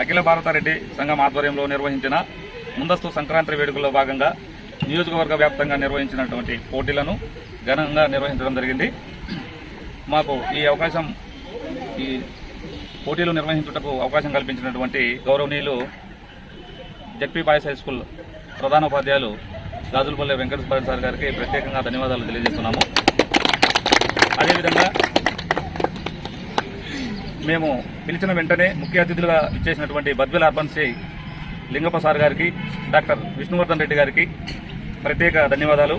అఖిల భారత రెడ్డి సంఘం ఆధ్వర్యంలో నిర్వహించిన ముందస్తు సంక్రాంతి వేడుకల్లో భాగంగా నియోజకవర్గ వ్యాప్తంగా నిర్వహించినటువంటి పోటీలను ఘనంగా నిర్వహించడం జరిగింది. మాకు ఈ అవకాశం ఈ పోటీలు నిర్వహించుటకు అవకాశం కల్పించినటువంటి గౌరవనీయులు జడ్పీ బాయ్స్ హై స్కూల్ ప్రధానోపాధ్యాయులు గాజులపల్లి వెంకటేశ్వర సార్ గారికి ప్రత్యేకంగా ధన్యవాదాలు తెలియజేస్తున్నాము. అదేవిధంగా మేము పిలిచిన వెంటనే ముఖ్య అతిథులుగా ఇచ్చేసినటువంటి బద్వెల అర్బన్ శ్రీ లింగప్ప సార్ గారికి డాక్టర్ విష్ణువర్ధన్ రెడ్డి గారికి ప్రత్యేక ధన్యవాదాలు.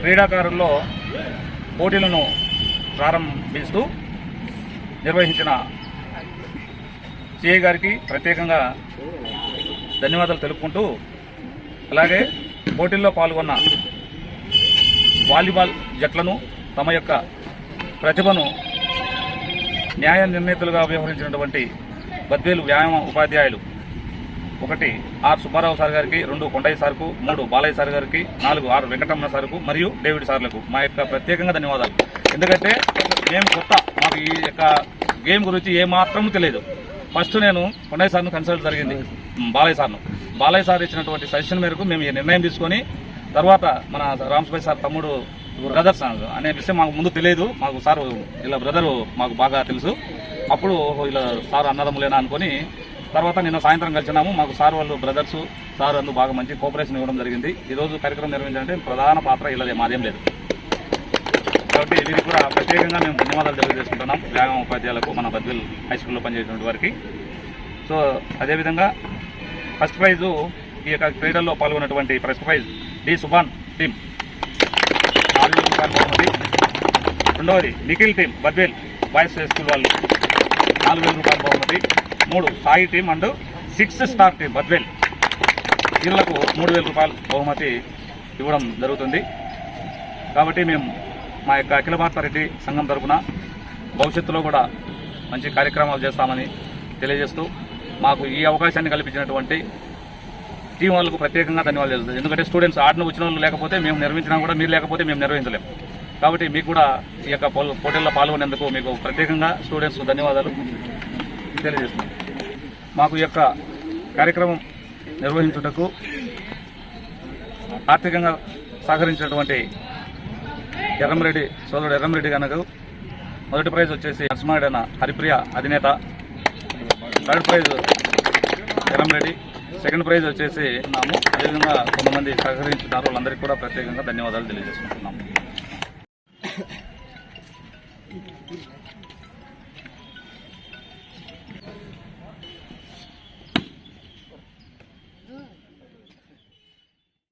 క్రీడాకారుల్లో పోటీలను ప్రారంభిస్తూ నిర్వహించిన సిఐ గారికి ప్రత్యేకంగా ధన్యవాదాలు తెలుపుకుంటూ అలాగే పోటీల్లో పాల్గొన్న వాలీబాల్ జట్లను తమ యొక్క ప్రతిభను న్యాయ నిర్ణేతలుగా వ్యవహరించినటువంటి బద్వేలు వ్యాయామ ఉపాధ్యాయులు. ఒకటి ఆర్ సుబ్బారావు సార్ గారికి రెండు కొండయ్య సార్కు మూడు బాలయ్య సార్ గారికి నాలుగు ఆరు వెంకటరమణ సార్కు మరియు డేవిడ్ సార్లకు మా యొక్క ప్రత్యేకంగా ధన్యవాదాలు. ఎందుకంటే మేము కొత్త మాకు ఈ యొక్క గేమ్ గురించి ఏమాత్రం తెలియదు. ఫస్ట్ నేను కొండయ్య సార్ను కన్సల్ట్ జరిగింది. బాలయ్య సార్ను. బాలయ్య సార్ ఇచ్చినటువంటి సజెషన్ మేరకు మేము ఈ నిర్ణయం తీసుకొని తర్వాత మన రామ్స్బాయ్ సార్ తమ్ముడు బ్రదర్స్ అనే విషయం మాకు ముందు తెలియదు. మాకు సార్ ఇలా బ్రదరు మాకు బాగా తెలుసు. అప్పుడు ఇలా సార్ అన్నదమ్ములేనా అనుకొని తర్వాత నిన్న సాయంత్రం కలిసినాము. మాకు సార్ వాళ్ళు బ్రదర్స్ సార్ అందు బాగా మంచి కోఆపరేషన్ ఇవ్వడం జరిగింది. ఈరోజు కార్యక్రమం నిర్వహించాలంటే ప్రధాన పాత్ర ఇలాదే మాదేం లేదు. కాబట్టి దీనికి కూడా ప్రత్యేకంగా మేము ధన్యవాదాలు తెలియజేసుకుంటున్నాం. వ్యాయామ ఉపాధ్యాయులకు మన బద్విల్ హై స్కూల్లో పనిచేసినటువంటి వారికి. సో అదేవిధంగా ఫస్ట్ ప్రైజు ఈ యొక్క క్రీడల్లో పాల్గొన్నటువంటి first prize D Subhan team నాలుగు రెండవది Nikhil team Badvel boys high school వాళ్ళు నాలుగు వేల రూపాయల బహుమతి. మూడు Sai team and six star team Badvel. వీళ్ళకు మూడు వేల రూపాయలు బహుమతి ఇవ్వడం జరుగుతుంది. కాబట్టి మేము మా యొక్క అఖిల భారత రెడ్డి సంఘం తరఫున భవిష్యత్తులో కూడా మంచి కార్యక్రమాలు చేస్తామని తెలియజేస్తూ మాకు ఈ అవకాశాన్ని కల్పించినటువంటి టీం వాళ్ళకు ప్రత్యేకంగా ధన్యవాదాలు తెలుస్తుంది ఎందుకంటే స్టూడెంట్స్ ఆడిన వచ్చిన వాళ్ళు లేకపోతే మేము నిర్వహించినా కూడా మీరు లేకపోతే మేము నిర్వహించలేము కాబట్టి మీకు కూడా ఈ యొక్క పోటీల్లో పాల్గొనేందుకు మీకు ప్రత్యేకంగా స్టూడెంట్స్ ధన్యవాదాలు తెలియజేస్తున్నాం. మాకు ఈ యొక్క కార్యక్రమం నిర్వహించుటకు ఆర్థికంగా సహకరించినటువంటి ఎర్రంరెడ్డి సోదరుడు ఎర్రంరెడ్డి గనకు మొదటి ప్రైజ్ వచ్చేసి నరసింహారెడ్డి హరిప్రియ అధినేత. Third prize Erramreddy second prize వచ్చేసి నాము. అదేవిధంగా కొంతమంది సహకరించున్నారు వాళ్ళందరికీ కూడా ప్రత్యేకంగా ధన్యవాదాలు తెలియజేసుకుంటున్నాము.